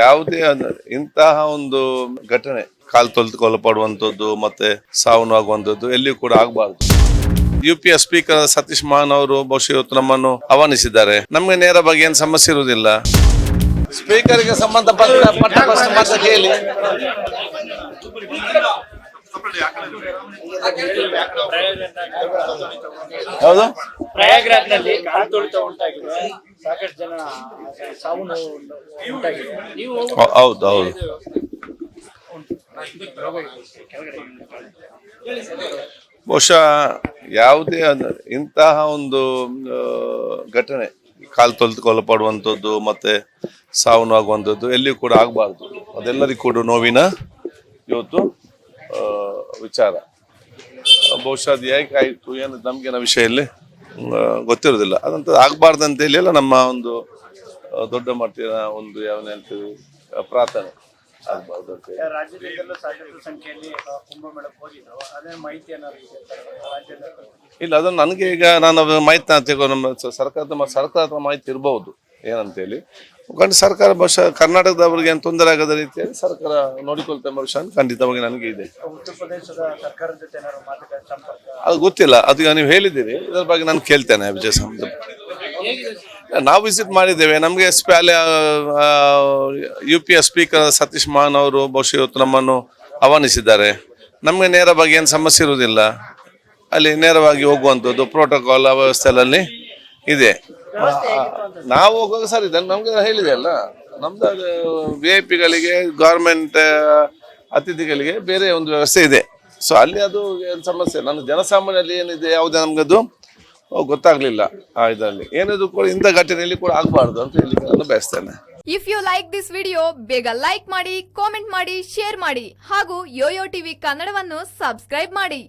ಯಾವುದೇ ಇಂತಹ ಒಂದು ಘಟನೆ, ಕಾಲು ತೊಳೆದುಕೊಳ್ಳಪಡುವಂಥದ್ದು ಮತ್ತೆ ಸಾವು ಆಗುವಂಥದ್ದು ಎಲ್ಲಿಯೂ ಕೂಡ ಆಗಬಾರ್ದು. U P S speaker Satish Mahana ಅವರು ಬಹುಶಃ ಇವತ್ತು ನಮ್ಮನ್ನು ಆಹ್ವಾನಿಸಿದ್ದಾರೆ. ನಮಗೆ ನೇರ ಬಗ್ಗೆ ಏನು ಸಮಸ್ಯೆ ಇರುವುದಿಲ್ಲ. ಸ್ಪೀಕರ್ಗೆ ಸಂಬಂಧಪಟ್ಟ ಪಟ್ಟ ಪ್ರಶ್ನೆ ಕೇಳಿ. ಹೌದು? ಪ್ರಯಾಗ್ರಾಜ್ನಲ್ಲಿ ಕಾಲು ತುಳಿತ ಉಂಟಾಗಿದೆ. ಸಾಕಷ್ಟು ಜನ ಸಾವು ನೋವು ಉಂಟಾಗಿದೆ ನೀವು ಹೌದು ಹೌದು. ಬಹುಶಃ ಯಾವುದೇ ಇಂತಹ ಒಂದು ಘಟನೆ ಕಾಲು ತೊಳೆದುಕೊಳ್ಳಪಡುವಂಥದ್ದು ಮತ್ತೆ ಸಾವು ಆಗುವಂಥದ್ದು ಎಲ್ಲಿಯೂ ಕೂಡ ಆಗಬಾರ್ದು. ಅದೆಲ್ಲರಿಗೂ ಕೂಡ ನೋವಿನ ಇವತ್ತು ವಿಚಾರ. ಬಹುಶಃ ಅದು ಹೇಗೆ ಆಯಿತು ಏನು ನಮಗಿನ ವಿಷಯಲ್ಲಿ ಆ, ಗೊತ್ತಿರೋದಿಲ್ಲ ಅದಂತ ಆಗಬಾರ್ದು ಅಂತ ಹೇಳಿ ಎಲ್ಲ ನಮ್ಮ ಒಂದು ದೊಡ್ಡ ಮಟ್ಟಿನ ಒಂದು ಯಾವನೇ ಹೇಳ್ತೀವಿ ಪ್ರಾರ್ಥನೆ ಆಗಬಾರ್ದು ಅಂತ ಅದೇ ಇಲ್ಲ ಅದನ್ನು ನನಗೆ ಈಗ ನಾನು ಅದು ಮಾಹಿತಿ ತಗೋ ನಮ್ಮ ಸರ್ಕಾರದ ಸರ್ಕಾರದ ಮಾಹಿತಿ ಇರಬಹುದು ಏನಂತೇಳಿ ಮುಖಂಡ ಸರ್ಕಾರ ಬಹುಶಃ ಕರ್ನಾಟಕದವರಿಗೆ ಏನು ತೊಂದರೆ ಆಗದ ರೀತಿಯಲ್ಲಿ ಸರ್ಕಾರ ನೋಡಿಕೊಳ್ತಾ ಎಂಬ ವಿಷಯ ಖಂಡಿತವಾಗಿ ನನಗೆ ಇದೆ. ಅದು ಗೊತ್ತಿಲ್ಲ. ಅದು ನೀವು ಹೇಳಿದ್ದೀರಿ. ಇದರ ಬಗ್ಗೆ ನಾನು ಕೇಳ್ತೇನೆ ವಿಜಯ ಸಂಬಂಧ. ನಾವು ವಿಸಿಟ್ ಮಾಡಿದ್ದೇವೆ. ನಮಗೆ ಎಸ್ ಪಿ ಅಲ್ಲಿ U P S speaker Satish Mahana ಅವರು ಬಹುಶಃ ಇವತ್ತು ನಮ್ಮನ್ನು ಆಹ್ವಾನಿಸಿದ್ದಾರೆ. ನಮಗೆ ನೇರ ಬಗ್ಗೆ ಏನು ಸಮಸ್ಯೆ ಇರುವುದಿಲ್ಲ. ಅಲ್ಲಿ ನೇರವಾಗಿ ಹೋಗುವಂಥದ್ದು ಪ್ರೋಟೋಕಾಲ್ ವ್ಯವಸ್ಥೆಯಲ್ಲಿ ಇದೆ. ನಾವು ಹೋಗುವಾಗ ಸರ್ ಇದನ್ನು ನಮ್ಗೆ ಹೇಳಿದೆ ಅಲ್ಲ. ನಮ್ದು ವಿ ಐ ಪಿಗಳಿಗೆ ಗೌರ್ಮೆಂಟ್ ಅತಿಥಿಗಳಿಗೆ ಬೇರೆ ಒಂದು ವ್ಯವಸ್ಥೆ ಇದೆ. ಸೊ ಅಲ್ಲಿ ಅದು ಏನು ಸಮಸ್ಯೆ. ನನ್ನ ಜನಸಾಮಾನ್ಯರಲ್ಲಿ ಏನಿದೆ ಯಾವುದೇ ನಮಗದು ಗೊತ್ತಾಗ್ಲಿಲ್ಲ ಆ ಇದರಲ್ಲಿ. ಏನಿದು ಕೂಡ ಇಂಥ ಘಟನೆಯಲ್ಲಿ ಕೂಡ ಆಗಬಾರ್ದು ಅಂತ ಹೇಳಿ ನಾನು ಬಯಸ್ತೇನೆ. If you like this video ಬೇಗ ಲೈಕ್ ಮಾಡಿ ಕಾಮೆಂಟ್ ಮಾಡಿ ಶೇರ್ ಮಾಡಿ. ಹಾಗೂ ಯೋಯೋ ಟಿವಿ ಕನ್ನಡವನ್ನು ಸಬ್ಸ್ಕ್ರೈಬ್ ಮಾಡಿ.